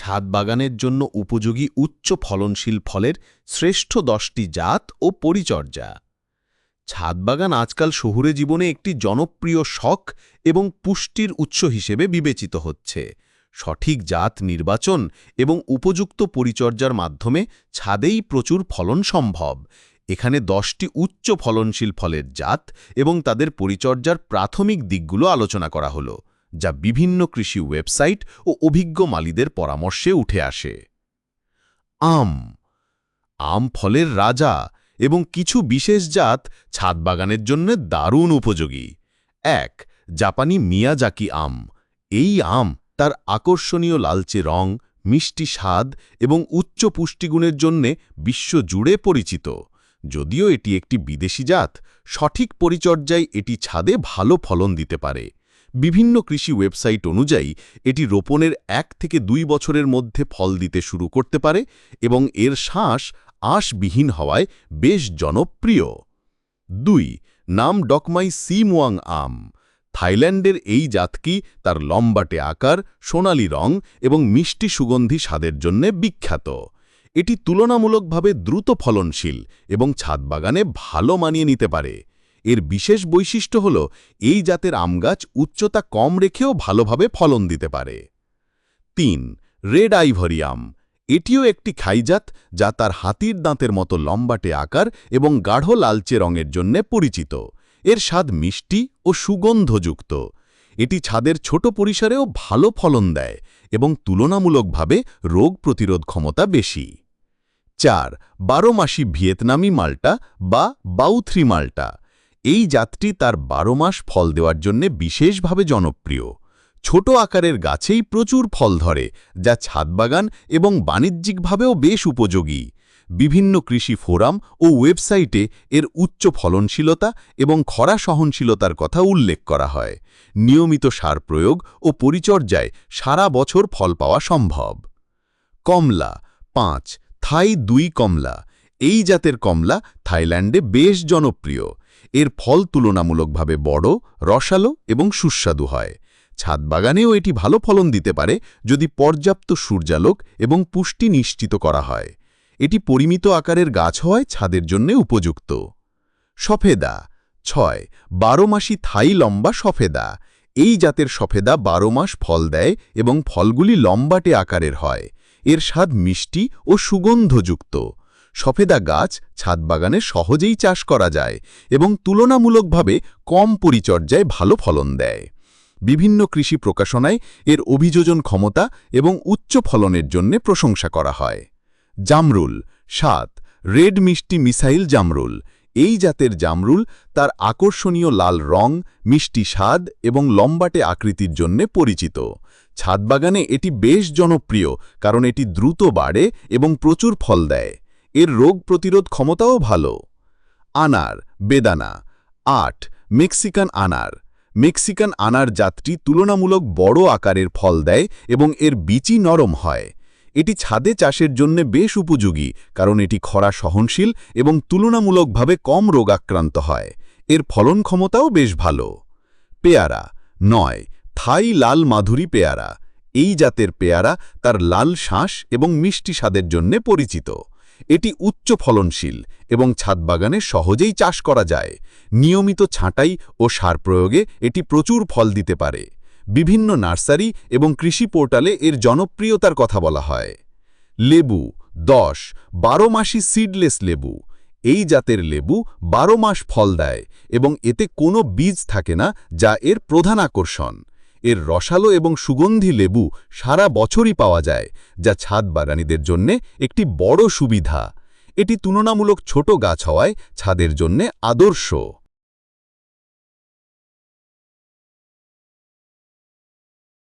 ছাদ বাগানের জন্য উপযোগী উচ্চ ফলনশীল ফলের শ্রেষ্ঠ দশটি জাত ও পরিচর্যা। ছাদ বাগান আজকাল শহুরে জীবনে একটি জনপ্রিয় শখ এবং পুষ্টির উৎস হিসেবে বিবেচিত হচ্ছে। সঠিক জাত নির্বাচন এবং উপযুক্ত পরিচর্যার মাধ্যমে ছাদেই প্রচুর ফলন সম্ভব। এখানে দশটি উচ্চ ফলনশীল ফলের জাত এবং তাদের পরিচর্যার প্রাথমিক দিকগুলো আলোচনা করা হলো। যা বিভিন্ন কৃষি ওয়েবসাইট ও অভিজ্ঞ মালিদের পরামর্শে উঠে আসে। আম। আম ফলের রাজা এবং কিছু বিশেষ জাত ছাদ বাগানের জন্য দারুণ উপযোগী। এক, জাপানি মিয়াজাকি আম। এই আম তার আকর্ষণীয় লালচে রং, মিষ্টি স্বাদ এবং উচ্চ পুষ্টিগুণের জন্যে বিশ্বজুড়ে পরিচিত। যদিও এটি একটি বিদেশি জাত, সঠিক পরিচর্যায় এটি ছাদে ভালো ফলন দিতে পারে। বিভিন্ন কৃষি ওয়েবসাইট অনুযায়ী, এটি রোপণের এক থেকে দুই বছরের মধ্যে ফল দিতে শুরু করতে পারে এবং এর শ্বাস আঁশবিহীন হওয়ায় বেশ জনপ্রিয়। দুই, নাম ডকমাই সিমোয়াং আম। থাইল্যান্ডের এই জাতকি তার লম্বাটে আকার, সোনালি রং এবং মিষ্টি সুগন্ধি স্বাদের জন্য বিখ্যাত। এটি তুলনামূলকভাবে দ্রুত ফলনশীল এবং ছাদ বাগানে ভালো মানিয়ে নিতে পারে। এর বিশেষ বৈশিষ্ট্য হল, এই জাতের আমগাছ উচ্চতা কম রেখেও ভালোভাবে ফলন দিতে পারে। তিন, রেড আইভরি আম। এটিও একটি খাইজাত যা তার হাতির দাঁতের মতো লম্বাটে আকার এবং গাঢ় লালচে রঙের জন্য পরিচিত। এর স্বাদ মিষ্টি ও সুগন্ধযুক্ত। এটি ছাদের ছোট পরিসরেও ভালো ফলন দেয় এবং তুলনামূলকভাবে রোগ প্রতিরোধ ক্ষমতা বেশি। চার, বারো মাসি ভিয়েতনামি মাল্টা বা বাউথ্রি মাল্টা। এই জাতটি তার বারো মাস ফল দেওয়ার জন্য বিশেষভাবে জনপ্রিয়। ছোট আকারের গাছেই প্রচুর ফল ধরে, যা ছাদবাগান এবং বাণিজ্যিকভাবেও বেশ উপযোগী। বিভিন্ন কৃষি ফোরাম ও ওয়েবসাইটে এর উচ্চ ফলনশীলতা এবং খরা সহনশীলতার কথা উল্লেখ করা হয়। নিয়মিত সার প্রয়োগ ও পরিচর্যায় সারা বছর ফল পাওয়া সম্ভব। কমলা পাঁচ, থাই দুই কমলা। এই জাতের কমলা থাইল্যান্ডে বেশ জনপ্রিয়। এর ফল তুলনামূলকভাবে বড়, রসালো এবং সুস্বাদু হয়। ছাদ বাগানেও এটি ভালো ফলন দিতে পারে যদি পর্যাপ্ত সূর্যালোক এবং পুষ্টি নিশ্চিত করা হয়। এটি পরিমিত আকারের গাছ হওয়ায় ছাদের জন্য উপযুক্ত। সফেদা ছয়, বারো মাসি থাই লম্বা সফেদা। এই জাতের সফেদা বারো মাস ফল দেয় এবং ফলগুলি লম্বাটে আকারের হয়। এর স্বাদ মিষ্টি ও সুগন্ধযুক্ত। সফেদা গাছ ছাদ বাগানে সহজেই চাষ করা যায় এবং তুলনামূলকভাবে কম পরিচর্যায় ভালো ফলন দেয়। বিভিন্ন কৃষি প্রকাশনায় এর অভিযোজন ক্ষমতা এবং উচ্চ ফলনের জন্য প্রশংসা করা হয়। জামরুল, সাত, রেড মিষ্টি মিসাইল জামরুল। এই জাতের জামরুল তার আকর্ষণীয় লাল রং, মিষ্টি স্বাদ এবং লম্বাটে আকৃতির জন্যে পরিচিত। ছাদবাগানে এটি বেশ জনপ্রিয় কারণ এটি দ্রুত বাড়ে এবং প্রচুর ফল দেয়। এর রোগ প্রতিরোধ ক্ষমতাও ভালো। আনার, বেদানা। আট, মেক্সিকান আনার। মেক্সিকান আনার জাতটি তুলনামূলক বড় আকারের ফল দেয় এবং এর বিচি নরম হয়। এটি ছাদে চাষের জন্য বেশ উপযোগী, কারণ এটি খরা সহনশীল এবং তুলনামূলকভাবে কম রোগাক্রান্ত হয়। এর ফলন ক্ষমতাও বেশ ভালো। পেয়ারা। নয়, থাই লাল মাধুরী পেয়ারা। এই জাতের পেয়ারা তার লাল শ্বাস এবং মিষ্টি স্বাদের জন্য পরিচিত। এটি উচ্চ ফলনশীল এবং ছাদবাগানে সহজেই চাষ করা যায়। নিয়মিত ছাঁটাই ও সার প্রয়োগে এটি প্রচুর ফল দিতে পারে। বিভিন্ন নার্সারি এবং কৃষি পোর্টালে এর জনপ্রিয়তার কথা বলা হয়। লেবু, দশ, বারো মাসি সিডলেস লেবু। এই জাতের লেবু বারো মাস ফল দেয় এবং এতে কোনো বীজ থাকে না যা এর প্রধান আকর্ষণ। এর রসালো এবং সুগন্ধি লেবু সারা বছরই পাওয়া যায়, যা ছাদ বাগানিদের জন্যে একটি বড় সুবিধা। এটি তুলনামূলক ছোট গাছ হওয়ায় ছাদের জন্যে আদর্শ।